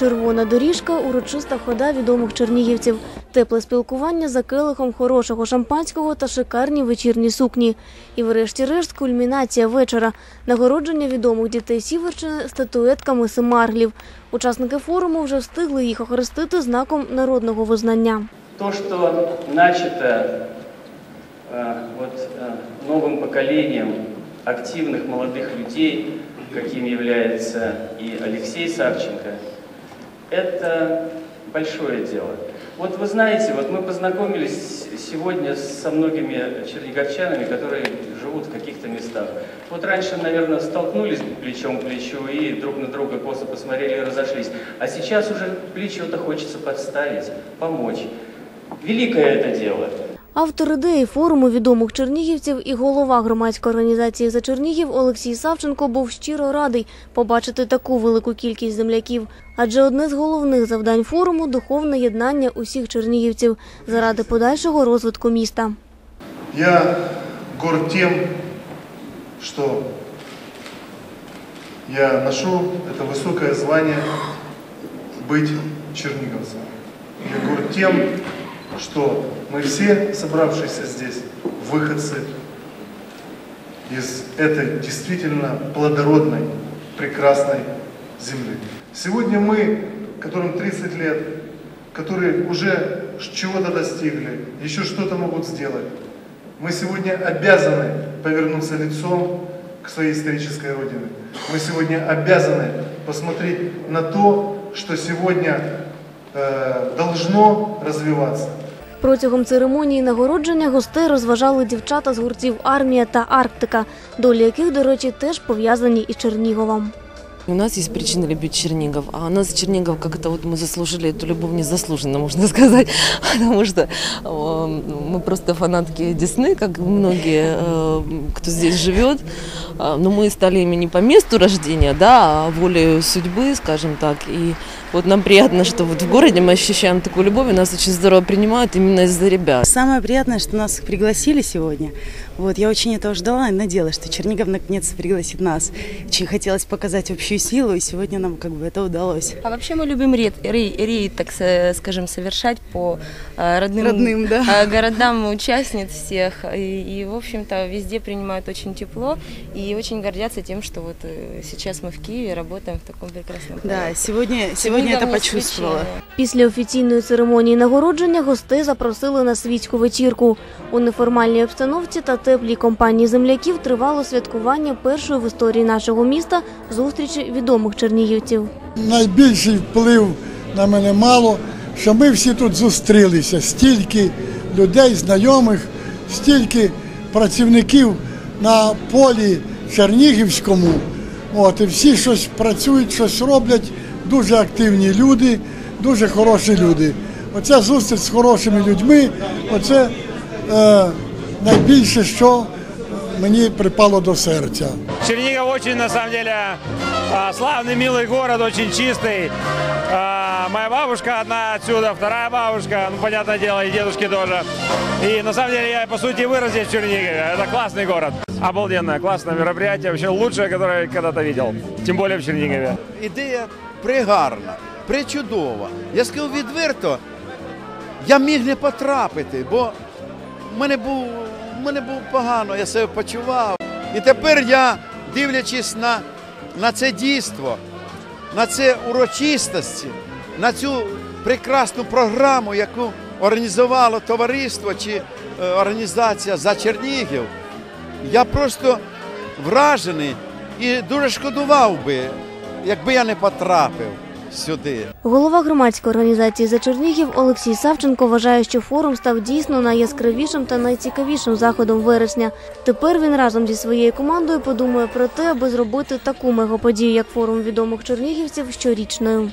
Червона доріжка, урочиста хода відомих чернігівців, тепле спілкування за келихом хорошого шампанського та шикарні вечірні сукні. І врешті-решт кульмінація вечора – нагородження відомих дітей Сіверщини статуетками Семарглів. Учасники форуму вже встигли їх охрестити знаком народного визнання. То, что начато э, вот, э, новым поколением активных молодых людей, каким является и Алексей Савченко, это большое дело. Вот вы знаете, вот мы познакомились сегодня со многими черниговчанами, которые живут в каких-то местах. Вот раньше, наверное, столкнулись плечом к плечу и друг на друга косо посмотрели и разошлись. А сейчас уже плечо-то хочется подставить, помочь. Великое это дело. Автор ідеї форуму відомих чернігівців і голова громадської організації «За Чернігів» Олексій Савченко був щиро радий побачити таку велику кількість земляків. Адже одне з головних завдань форуму – духовне єднання усіх чернігівців заради подальшого розвитку міста. Я горд тем, что я ношу это высокое звание быть черниговцем. Я горд тем, что мы все, собравшиеся здесь, выходцы из этой действительно плодородной, прекрасной земли. Сегодня мы, которым 30 лет, которые уже чего-то достигли, еще что-то могут сделать, мы сегодня обязаны повернуться лицом к своей исторической родине. Мы сегодня обязаны посмотреть на то, что сегодня должно развиваться. Протягом церемонії нагородження гостей розважали дівчата з гуртів «Армія» та «Арктика», долі яких, до речі, теж пов'язані із Черніговом. У нас есть причина любить Чернигов, а у нас Чернигов как-то вот мы заслужили эту любовь незаслуженно, можно сказать, потому что э, мы просто фанатки Дисней, как многие, э, кто здесь живет, Э, но мы стали ими не по месту рождения, да, а волей судьбы, скажем так, и вот нам приятно, что вот в городе мы ощущаем такую любовь, и нас очень здорово принимают именно из-за ребят. Самое приятное, что нас пригласили сегодня. Вот, я очень этого ждала и надеялась, что Чернигов наконец пригласит нас. Очень хотелось показать общую силу, и сегодня нам как бы это удалось. А вообще мы любим рейд, рей- рейд, так с- скажем, совершать по э, родным, Родным, да. э, городам участниц всех. И, и, в общем-то, везде принимают очень тепло и очень гордятся тем, что вот э, сейчас мы в Киеве работаем в таком прекрасном Да, городе. сегодня, сегодня это Чернигов почувствовала. свечение. Після офіційної церемонії нагородження гостей запросили на світську вечірку. У неформальній обстановці та теплій компанії земляків тривало святкування першої в історії нашого міста зустрічі відомих чернігівців. найбільший вплив на мене мало, що ми всі тут зустрілися. Стільки людей, знайомих, стільки працівників на полі Чернігівському. От, і всі щось працюють, щось роблять. Дуже активні люди, дуже хороші люди. Оця зустріч з хорошими людьми, оце е, найбільше, що мені припало до серця. Чернигов очень, на самом деле, а, славный, милый город, очень чистый. А, Моя бабушка одна отсюда, вторая бабушка, ну, понятное дело, и дедушки тоже. И, на самом деле, я, по сути, вырос здесь, в Чернигове. Это классный город. Обалденное, классное мероприятие, вообще лучшее, которое я когда-то видел. Тем более в Чернигове. ідея пригарна, причудова. Я скажу відверто, я міг не потрапити, бо в мене був, в мене був погано, я себе почував. І тепер я, дивлячись на, на це дійство, на це урочистості, на цю прекрасну програму, яку організувало товариство чи е, організація за Чернігів, я просто вражений і дуже шкодував би, якби я не потрапив сюди. Голова громадської організації «За Чернігів» Олексій Савченко вважає, що форум став дійсно найяскравішим та найцікавішим заходом вересня. Тепер він разом зі своєю командою подумає про те, аби зробити таку мегаподію, як форум відомих чернігівців, щорічною.